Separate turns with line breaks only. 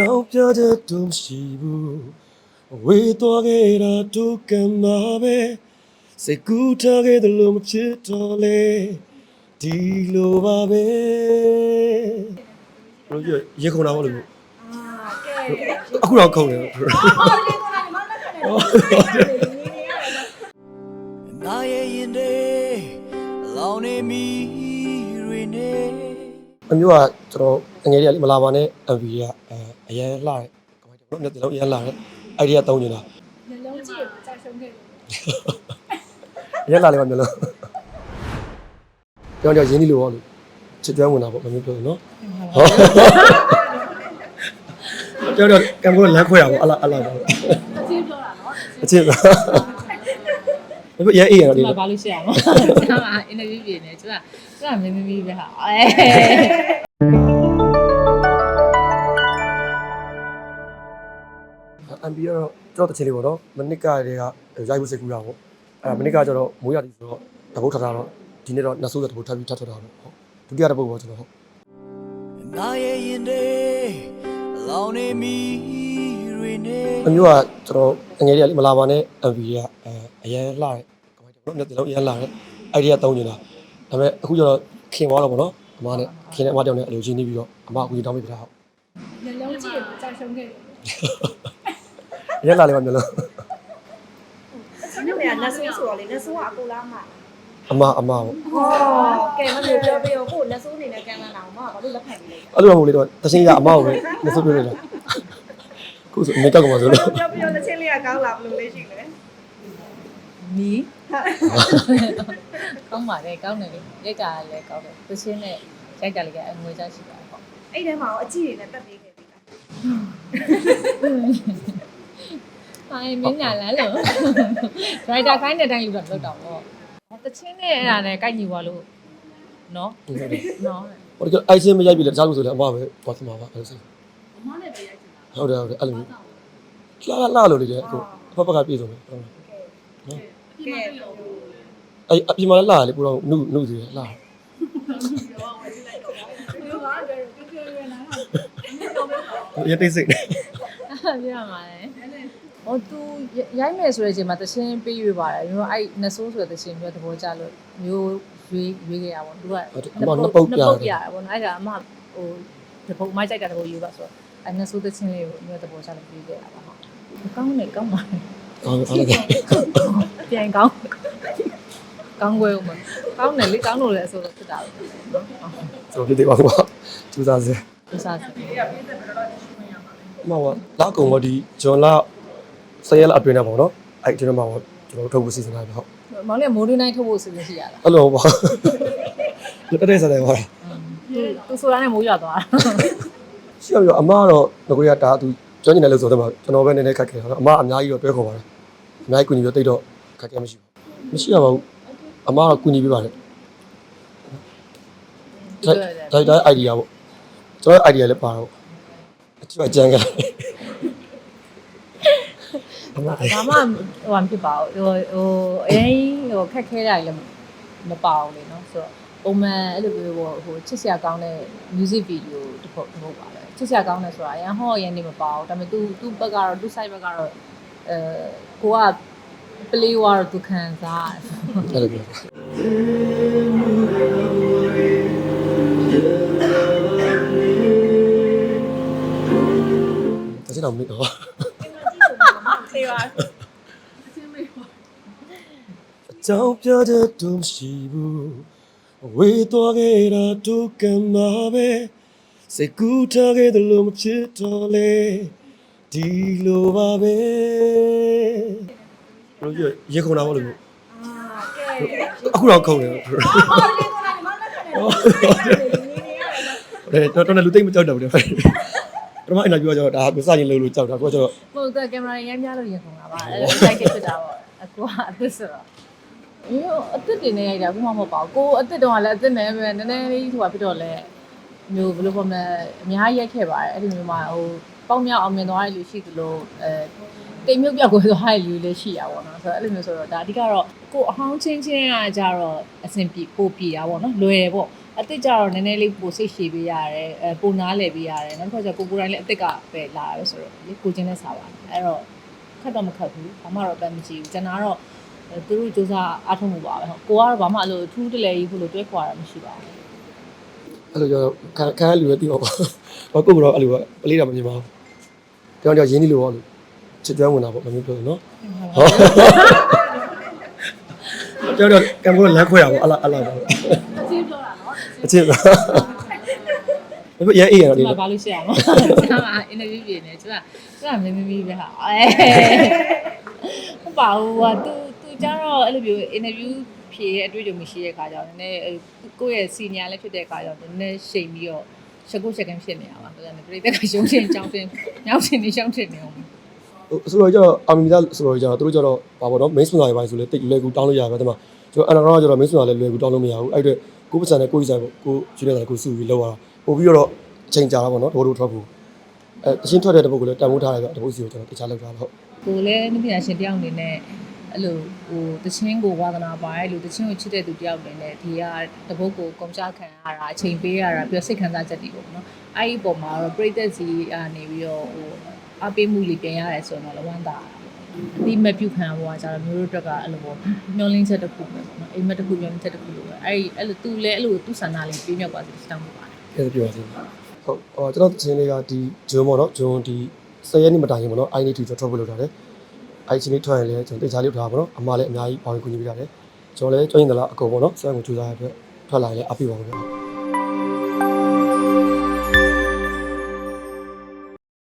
ကြောင်ပြတဲ့တုံးရှိဘူးဝေးသွားခဲ့တာဒုက္ခမှာပဲစိတ်ကူးထားခဲ့တယ်လို့မဖြစ်တော့လေဒီလိုပါပဲဘလို့ရေခုံတာမဟုတ်လို့
အာကဲ
အခုတော့ခုံတယ်
အော်ဒီကတော့ဒီမလက်ခံတယ်နေနေရတယ်
ငါရဲ့ရင်တွေအလောင်းနေမိတွေနေ
အမျိုးကကျွန်တော်အငယ်လေးကလေမလာပါနဲ့ MV ကအဲအရင်လှတယ်ကမိုက်တယ်နော်မျက်လုံးအရင်လှတယ်အဲ့ဒီကတုံးနေတာ
နှလုံးကြည့်ကြာရှုံးခဲ့တယ်
အရင်လှလေးပါမျက်လုံးကြောင်ကြောင်ရင်းနေလို့ဟောလို့ချစ်တွန်းဝင်တာပေါ့မမျိုးပြောလို့နော်ဟုတ်ကြောင်ကြောင်ကံပေါ်လမ်းခွဲတာပေါ့အလားအလားပေါ့
အချင်းပြောတာနော်
အချင်းပါဘယ် ရအေးရတော့ဒီ
ကျမဘာလို့ရှိရမလဲကျမအင်တာဗျူးပြင်နေကျမကျမမင်းမမီးပဲဟာအဲ
အမ်ဘီကတော့ကျွန်တော်တချင်လေးပေါ့နော်မနစ်ကတည်းကရိုက်ဖို့စိတ်ကူးတာပေါ့အဲ့မနစ်ကကျတော့မိုးရသည်ဆိုတော့တပုတ်ထထားတော့ဒီနေ့တော့နှစ်ဆိုးတဲ့တပုတ်ထပ်ပြီးထပ်ထွက်တာပေါ့ဟုတ်ဒုတိယတပုတ်ပေါ့ကျွန်တော်ဟုတ်
ငါရဲ့ရင်တွေအလောင်းနေမိတွေနေ
အမျိုးကကျွန်တော်အငယ်လေးကလေမလာပါနဲ့ MV ကအဲအရင်လှတ ယ်ကမိုက်တယ်ပေါ့နော်မျက်လုံးအရင်လှတယ်အဲ့ဒီကတုံးနေတာဒါပေမဲ့အခုကျတော့ခင်သွားတော့ပေါ့နော်အမနဲ့ခင်နဲ့အမတောင်နဲ့အလိုချင်းနေပြီးတော့အမအခုတောင်းပေးပြတာဟုတ်
နှလုံးကြည့်ကြာရှုံးခဲ့တယ်
အရင်လှလေးပါမျက်လုံး
အချင်းတွေကနတ်ဆိုးဆိုတော့လေနတ်ဆိုးကအကူလားမှာ
အမအမပေါ့
ဟောကဲမလို့ပြောပြရောကိုနတ်ဆိုးအနေနဲ့ကမ်းလာတာမဘာလို့လက်ခံပြီးလဲ
အဲ့လိုမှမဟုတ်လေတော့တချင်းရအမကိုပဲနှစ်ဆိုးပြနေတာခုဆိုမေတ္တာကမှဆိုလို့
ပြောပြရောတစ်ချင်းလေးကကောင်းလာဘယ်လိုလေးရှိလဲ
မီး ကောင်းပါလေကောင်းတယ်လေရိုက်တာလည်းကောင်းတယ်သူချင်းနဲ့ရိုက်တာလည်းအငွေချရှိတာပေါ့
အဲ့ထဲမှာရောအကြည့်တွေနဲ့တက်ပေးခဲ့ပြီလား
ဟိုင်းမင်းညာလန်းလို့ဒရိုက်တာခိုင်းတဲ့အတိုင်းယူတော့လောက်တော့ပေါ့တချင်းနဲ့အဲ့ဒါနဲ့ကိုက်ညီသွားလို့နော်နော်
ဟိုကအိုက်စင်းမရိုက်ပြီလေတခြားလို့ဆိုလည်းအမပဲဘာသမားပါအဲ့လိုဆို
အမနဲ့ပဲရိုက်ချင်တာ
ဟုတ်တယ်ဟုတ်တယ်အဲ့လိုမျိုးလှလှလို့လေတဲ့အခုအဖက်ဖက်ကပြည့်စုံတယ်ဟုတ်တယ်
ကဲ
အဲ့အပြင်မှာလည်းလှတယ်လေပူတော့နုနုစီတယ်လှတယ်
ပြောပါကြတယ်ပြောပြရနာ
ရတိတ်စိတ်တယ်
အဲ့ပြရမှာလေဟိုသူရိုက်မယ်ဆိုတဲ့အချိန်မှာတချင်းပေးရွေးပါတယ်မျိုးအဲ့နဆိုးဆိုတဲ့တချင်းမျိုးသဘောကျလို့မျိုးရွေးရွေးခဲ့ရပါဘောသူက
အမနှစ်ပုတ်ပြ
နှစ်ပုတ်
တ
ပြ
ယ်
ရပါဘောနော်အဲ့ဒါအမဟိုတပုတ်မိုက်ကြိုက်တာတပုတ်ယူပါဆိုတော့အဲ့နဆိုးတချင်းလေးကိုမျိုးသဘောကျလို့ပြီးခဲ့တာပါဟုတ်ကောင်းနေကောင်းပါ
ကောင်းအားလည်း
ပြန်ကောင်းကောင်းွယ်ဦးမကောင်းတယ်လေကောင်းလို့လည်းအဆိုတော့ဖြစ်တာပဲနော်ဟုတ်
ဆိုပြသေးပါကွာကျူစားစေ
ဥစားစ
အမကလာကုံတော့ဒီဂျွန်လာဆယ်ရက်အတွင်းနဲ့ပေါ့နော်အဲ့ဒီမှာပေါ့ကျွန်တော်ထုတ်ဖို့စီစဉ်ထားပြီဟုတ်
မောင်လေးမိုးရင်းနိုင်ထုတ်ဖို့အစီအစဉ်ရှိရလား
အဲ့လိုပေါ့တက်တဲ့ဆက်တယ်ပါ
သူသူဆိုတာနဲ့မိုးရွာသွားတာ
ရှိရပြီအမကတော့ငကိုရတာသူ ကျွမ်းကျင်တယ်လို့ဆိုတော့ကျွန်တော်ပဲနည်းနည်းခက်ခဲတာအမအများကြီးတော့တွဲခေါ်ပါတယ်အများကြီးကူညီပြီးတိတ်တော့ခက်ခဲမရှိဘူးမရှိရပါဘူးအမကတော့ကူညီပေးပါတယ်ဒါဒါဒါ idea ပေါ့ကျွန်တော် idea လည်းပါတော့အချွတ်ကြမ်းကြတယ်အမ
ဘာမှဟိုမဖြစ်ပါဘူးဟိုဟိုအရင်ဟိုခက်ခဲတာလည်းမပါဘူးလေနော်ဆိုတော့ပုံမှန်အဲ့လိုမျိုးဟိုဟိုချစ်စရာကောင်းတဲ့ music video တစ်ပုတ်တစ်ပုတ်ပါပဲ ချစ်စရာကောင်းတယ်ဆိုတာအရင်ဟောရရင်နေမပါဘူးဒါပေမဲ့ तू तू ဘက်ကတော့ तू side ဘက်ကတော့အဲကိုက play war သူခံစားရတယ်
အဲ့လိုပြောတချင်တော့မိတော့
သေးပါ
အကြောင်းပြတဲ့တုံးရှိဘူးဝေးသွားခဲ့တာဒုက္ခမှာပဲ စိတ်ကူးထားခဲ့တယ်လို့မဖြစ်တော့လေဒီလိုပါပဲဘလို့ရေခုံတာမဟုတ်လို့
အာကဲ
အခုတော့ခုံတယ်
အော်ဒီကတော့ဒီမလက်ခံတယ်နေနေရတယ်
တယ်တော်တော်လူသိမ့်မကြောက်တော့ဘူးပထမအင်တာဗျူးကကျတော့ဒါကိုစရင်လို့လို့ကြောက်တာကိုကကျတော့
မဟုတ်ကကင်မရာရမ်းများလို့ရင်ခုန်တာပါအဲ့လိုစိုက်ခဲ့ဖြစ်တာပေါ့အကူကအသစ်ဆိုတော့မျိုးအသစ်တင်နေရိုက်တာအခုမှမဟုတ်ပါဘူးကိုအသစ်တုန်းကလည်းအသစ်နဲ့ပဲနည်းနည်းလေးဟိုဖြစ်တော့လဲ မျိုးဘယ်လိုပုံလဲအများကြီးရိုက်ခဲ့ပါတယ်အဲ့ဒီမျိုးမှာဟိုပေါက်မြောက်အောင်မြင်သွားတဲ့လူရှိသလိုအဲတိမ်မြုပ်ပြောက်ကိုသွားတဲ့လူလည်းရှိရပါတော့ဆိုတော့အဲ့လိုမျိုးဆိုတော့ဒါအဓိကတော့ကိုအဟောင်းချင်းချင်းကကြတော့အဆင်ပြေပိုပြေတာပေါ့နော်လွယ်တယ်ပေါ့အစ်စ်ကြတော့နည်းနည်းလေးပိုစိတ်ရှည်ပေးရတယ်အဲပိုနားလည်ပေးရတယ်နောက်တစ်ခါကျကိုကိုယ်တိုင်လည်းအစ်စ်ကပဲလာရဆိုတော့လေကိုချင်းနဲ့စားပါတယ်အဲ့တော့ခက်တော့မခက်ဘူးဘာမှတော့အပန်းမကြည့်ဘူးကျွန်တော်ကတော့သူတို့စူးစမ်းအားထုတ်မှုပါပဲဟုတ်ကိုကတော့ဘာမှအဲ့လိုထူးတလဲကြီးဘူးလို့တွဲခွာတာမရှိပါဘူး
အဲ့လိုကျတော့ခံခံရလူလည်းသိပါပါဘာကိုကတော့အဲ့လိုပလေးတာမမြင်ပါဘူးတောင်တောင်ရင်းနေလို့ပေါ့လို့ချစ်ကျွမ်းဝင်တာပေါ့မမျိုးပြောလို့နော်တောင်တောင်ကံပေါ်လမ်းခွဲတာပေါ့အလားအလားပေါ့
အချင်းပြောတာနော်
အချင်းပါဘယ်ရအေးရတော့
ဒီ
ဒီ
မှာဘာလို့ရှေ့ရမလဲကျွန်မအင်တာဗျူးပြင်နေကျွန်မကျွန်မမင်းမီးပဲဟာအဲဟုတ်ပါဘူးဟာသူသူကျတော့အဲ့လိုမျိုးအင်တာဗျူး ဖြေရဲ့အတွေ့အကြုံမရှိတဲ့ခါကျတော့နည်းနည်းကိုယ့်ရဲ့စီနီယာလည်းဖြစ်တဲ့ခါကျတော့နည်းနည်းရှိန်ပြီးတော့ချက်ကုတ်ချက်ကန်ဖြစ်နေတာပါဒါကြောင့်ပြိတ္တကရှုံးရှင်ကြောင်းတင်ညောင်းတင်နေရှောင်းတင်နေအောင်
ဆိုတော့ကျတော့အာမီမီသားဆိုတော့ကျတော့သူတို့ကျတော့ဘာပေါ့နော် main sponsor တွေပါဆိုလဲတိတ်လွယ်ကူတောင်းလို့ရပါပဲတမကျွန်တော်အန်နာကကျတော့ main sponsor လည်းလွယ်ကူတောင်းလို့မရဘူးအဲ့အတွက်ကိုယ်ပတ်စံနဲ့ကိုယ်ကြီးဆိုင်ပေါ့ကိုယူနေတာကိုစုပြီးလောက်ရတာပို့ပြီးတော့အချိန်ကြာတာပေါ့နော်ဒိုးဒိုးထွက်ဖို့အဲအရှင်းထွက်တဲ့တပုတ်ကိုလည်းတန်ဖိုးထားလိုက်တော့တပုတ်စီကိုကျွန်တော်တခြားလောက်ထားတော့
ကိုလည်းနှပညာရှင်တယောက်အနေနဲ့ အဲ့လိုဟိုတချင်းကိုဝါသနာပါရဲ့လူတချင်းကိုချစ်တဲ့သူတယောက်အနေနဲ့ဒီကတပုတ်ကိုကွန်ပျူတာခံရတာအချိန်ပေးရတာပြီးတော့စိတ်ခံစားချက်တွေပေါ့နော်အဲ့ဒီပုံမှာတော့ပြိသက်စီကနေပြီးတော့ဟိုအပေးမှုလေးပြန်ရတယ်ဆိုတော့လည်းဝမ်းသာအတိမပြုတ်ခံရပေါ်ကကျတော့မျိုးတို့အတွက်ကအဲ့လိုပေါ့မျောလင်းချက်တစ်ခုပဲပေါ့နော်အိမ်မက်တစ်ခုမျောလင်းချက်တစ်ခုလိုပဲအဲ့ဒီအဲ့လိုသူလည်းအဲ့လိုသူ့ဆန္ဒလေးပြင်းမြောက်ပါစေတောင်းပါပါတယ်
ကဲပြောပါစေဟုတ်ဟောကျွန်တော်တချင်းလေးကဒီဂျွန်းပေါ့နော်ဂျွန်းဒီ10ရက်နေ့မတိုင်ခင်ပေါ့နော် I need to ကျွန်တော်ထွက်ဖို့လုပ်ထားတယ် အဲ့ချင်းလေးထွက်ရင်လည်းကျွန်တော်တခြားလေးထားပါတော့အမလည်းအများကြီးပေါင်းကူညီပေးထားတယ်ကျွန်တော်လည်းကျွမ်းရင်တလားအကုန်ပေါ့နော်စမ်းကိုကြိုးစားရတဲ့အတွက်ထွက်လာရင်လည်းအပြည့်ပါဘူးဗျာ